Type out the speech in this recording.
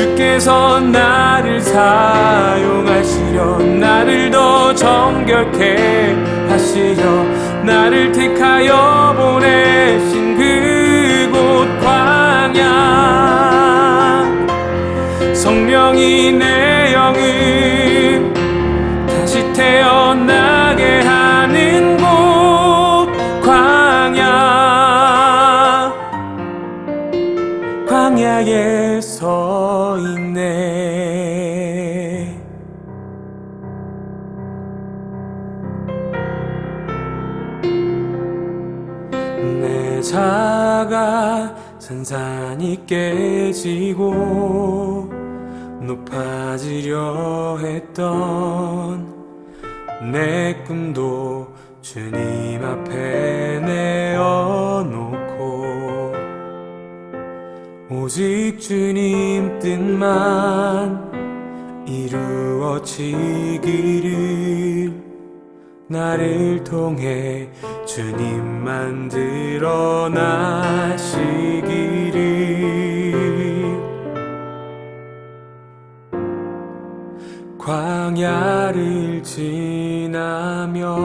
주께서 나를 사용하시려 나를 더 정결케 하시려 나를 택하여 보 광야에 서 있네. 내 자가 산산이 깨지고 높아지려 했던 내 꿈도 주님 앞에 내어놓고 오직 주님 뜻만 이루어지기를 나를 통해 주님만 드러나시기를. 광야를 지나며